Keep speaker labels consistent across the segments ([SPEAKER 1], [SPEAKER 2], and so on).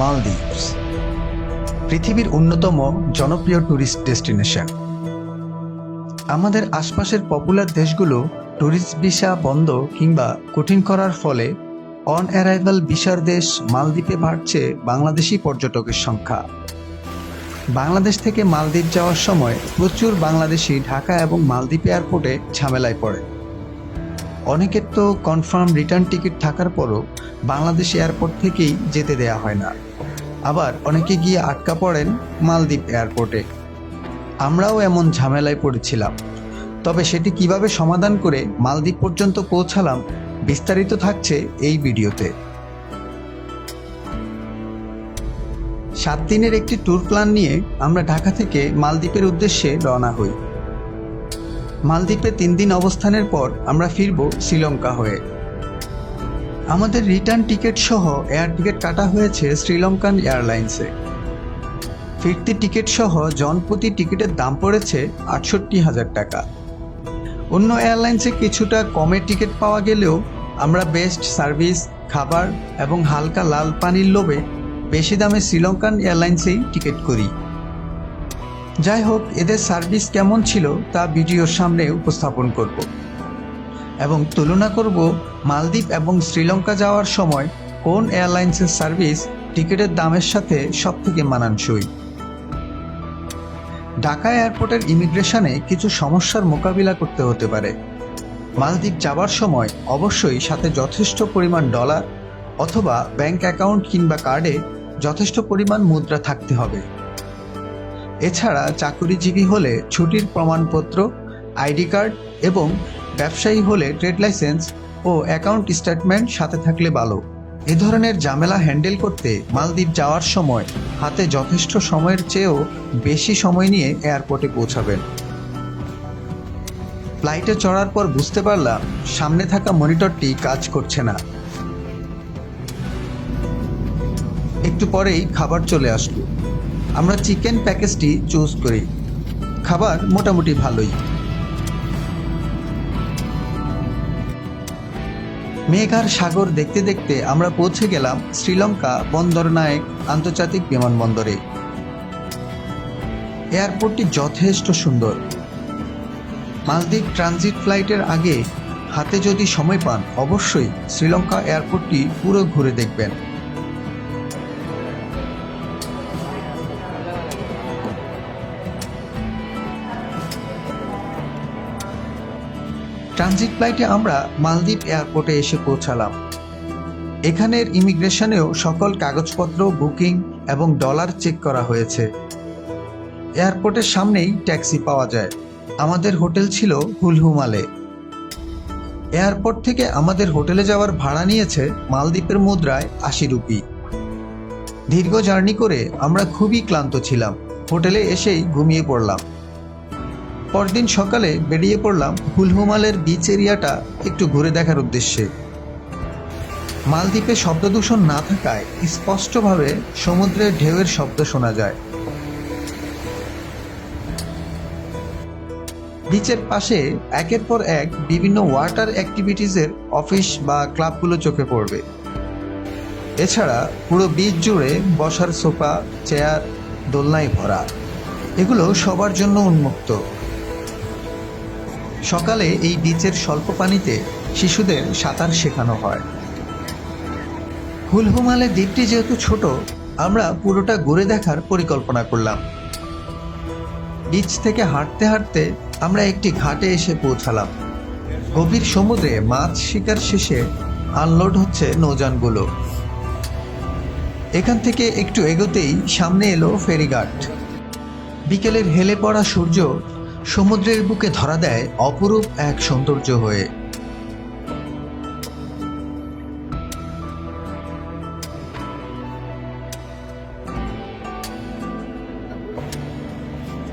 [SPEAKER 1] Maldives পৃথিবীর অন্যতম জনপ্রিয় ট্যুরিস্ট ডেস্টিনেশন আমাদের আশপাশের পপুলার দেশগুলো ট্যুরিস্ট ভিসা বন্ধ কিংবা কঠিন করার ফলে অন অ্যারাইভাল ভিসার দেশ মালদ্বীপে বাড়ছে বাংলাদেশি পর্যটকের সংখ্যা। বাংলাদেশ থেকে মালদ্বীপ যাওয়ার সময় প্রচুর বাংলাদেশি ঢাকা এবং মালদ্বীপ এয়ারপোর্টে ঝামেলায় পড়ে। অনেকের তো কনফার্ম রিটার্ন টিকিট থাকার পরও বাংলাদেশ এয়ারপোর্ট থেকেই যেতে দেয়া হয় না। আবার অনেকে গিয়ে আটকা পড়েন মালদ্বীপ এয়ারপোর্টে। আমরাও এমন ঝামেলায় পড়েছিলাম। তবে সেটি কীভাবে সমাধান করে মালদ্বীপ পর্যন্ত পৌঁছালাম বিস্তারিত থাকছে এই ভিডিওতে। সাত দিনের একটি ট্যুর প্ল্যান নিয়ে আমরা ঢাকা থেকে মালদ্বীপের উদ্দেশ্যে রওনা হই। মালদ্বীপে তিন দিন অবস্থানের পর আমরা ফিরব শ্রীলঙ্কা হয়ে। আমাদের রিটার্ন টিকিট সহ এয়ার টিকিট কাটা হয়েছে শ্রীলঙ্কান এয়ারলাইন্সে। ফিরতি টিকিট সহ জনপ্রতি টিকিটের দাম পড়েছে আটষট্টি হাজার টাকা। অন্য এয়ারলাইন্সে কিছুটা কমে টিকিট পাওয়া গেলেও আমরা বেস্ট সার্ভিস খাবার এবং হালকা লাল পানির লোভে বেশি দামে শ্রীলঙ্কান এয়ারলাইন্সেই টিকিট করি। যাই হোক, এদের সার্ভিস কেমন ছিল তা ভিডিওর সামনে উপস্থাপন করব। এবং তুলনা করব মালদ্বীপ এবং শ্রীলঙ্কা যাওয়ার সময় কোন এয়ারলাইন্সের সার্ভিস টিকিটের দামের সাথে সবথেকে মানানসই। ঢাকা এয়ারপোর্টের ইমিগ্রেশনে কিছু সমস্যার মোকাবিলা করতে হতে পারে। মালদ্বীপ যাবার সময় অবশ্যই সাথে যথেষ্ট পরিমাণ ডলার অথবা ব্যাংক অ্যাকাউন্ট কিংবা কার্ডে যথেষ্ট পরিমাণ মুদ্রা থাকতে হবে। এছাড়া চাকুরিজীবী হলে ছুটির প্রমাণপত্র, আইডি কার্ড এবং ব্যবসায়ী হলে ট্রেড লাইসেন্স ও অ্যাকাউন্ট স্টেটমেন্ট সাথে থাকলে ভালো। এ ধরনের ঝামেলা হ্যান্ডেল করতে মালদ্বীপ যাওয়ার সময় হাতে যথেষ্ট সময়ের চেয়েও বেশি সময় নিয়ে এয়ারপোর্টে পৌঁছাবেন। ফ্লাইটে চড়ার পর বুঝতে পারলাম সামনে থাকা মনিটরটি কাজ করছে না। একটু পরেই খাবার চলে আসলো। আমরা চিকেন প্যাকেজটি চুজ করি। খাবার মোটামুটি ভালোই। মেঘ আর সাগর দেখতে দেখতে আমরা পৌঁছে গেলাম শ্রীলঙ্কা বন্দর নায়ক আন্তর্জাতিক বিমানবন্দরে। এয়ারপোর্টটি যথেষ্ট সুন্দর। মালদ্বীপ ট্রানজিট ফ্লাইটের আগে হাতে যদি সময় পান, অবশ্যই শ্রীলঙ্কা এয়ারপোর্টটি পুরো ঘুরে দেখবেন। ট্রানজিট ফ্লাইটে আমরা মালদ্বীপ এয়ারপোর্টে এসে পৌঁছালাম। এখানের ইমিগ্রেশনেও সকল কাগজপত্র, বুকিং এবং ডলার চেক করা হয়েছে। এয়ারপোর্টের সামনেই ট্যাক্সি পাওয়া যায়। আমাদের হোটেল ছিল হুলহুমালে। এয়ারপোর্ট থেকে আমাদের হোটেলে যাওয়ার ভাড়া নিয়েছে মালদ্বীপের মুদ্রায় আশি রুপি। দীর্ঘ জার্নি করে আমরা খুবই ক্লান্ত ছিলাম। হোটেলে এসেই ঘুমিয়ে পড়লাম। পরদিন সকালে বেরিয়ে পড়লাম হুলহুমালের বিচ এরিয়াটা একটু ঘুরে দেখার উদ্দেশ্যে। মালদ্বীপে শব্দদূষণ না থাকায় স্পষ্টভাবে সমুদ্রের ঢেউয়ের শব্দ শোনা যায়। বিচের পাশে একের পর এক বিভিন্ন ওয়াটার অ্যাক্টিভিটিসের অফিস বা ক্লাবগুলো চোখে পড়বে। এছাড়া পুরো বিচ জুড়ে বসার সোফা চেয়ার দোলনায় ভরা। এগুলো সবার জন্য উন্মুক্ত। সকালে এই বিচের স্বল্প পানিতে শিশুদের সাঁতার শেখানো হয়। হুলহুমালে দ্বীপটি যেহেতু ছোট, আমরা পুরোটা ঘুরে দেখার পরিকল্পনা করলাম। বিচ থেকে হাঁটতে হাঁটতে আমরা একটি ঘাটে এসে পৌঁছালাম। গভীর সমুদ্রে মাছ শিকার শেষে আনলোড হচ্ছে নৌযানগুলো। এখান থেকে একটু এগোতেই সামনে এলো ফেরিঘাট। বিকেলের হেলে পড়া সূর্য সমুদ্রের বুকে ধরা দেয় অপরূপ এক সৌন্দর্য হয়ে।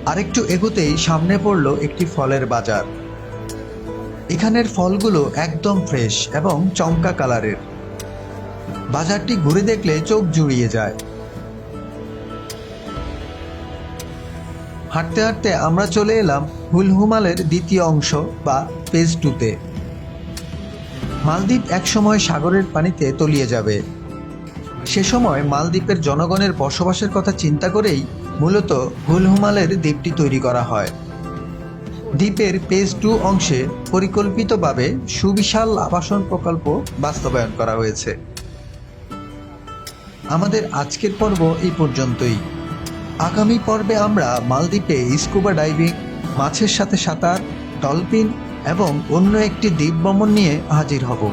[SPEAKER 1] আরেকটু এগোতেই সামনে পড়ল একটি ফলের বাজার। এখানের ফলগুলো একদম ফ্রেশ এবং চমকা কালারের। বাজারটি ঘুরে দেখলে চোখ জুড়িয়ে যায়। হাঁটতে হাঁটতে আমরা চলে এলাম হুলহুমালের দ্বিতীয় অংশ বা পেজ টুতে। মালদ্বীপ একসময় সাগরের পানিতে তলিয়ে যাবে। সে সময় মালদ্বীপের জনগণের বসবাসের কথা চিন্তা করেই মূলত হুলহুমালের দ্বীপটি তৈরি করা হয়। দ্বীপের পেজ টু অংশে পরিকল্পিতভাবে সুবিশাল আবাসন প্রকল্প বাস্তবায়ন করা হয়েছে। আমাদের আজকের পর্ব এই পর্যন্তই। আগামী পর্বে আমরা মালদ্বীপে স্কুবা ডাইভিং, মাছের সাথে সাঁতার, ডলফিন এবং অন্য একটি দ্বীপ ভ্রমণ নিয়ে হাজির হব।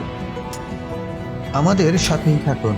[SPEAKER 1] আমাদের সাথেই থাকুন।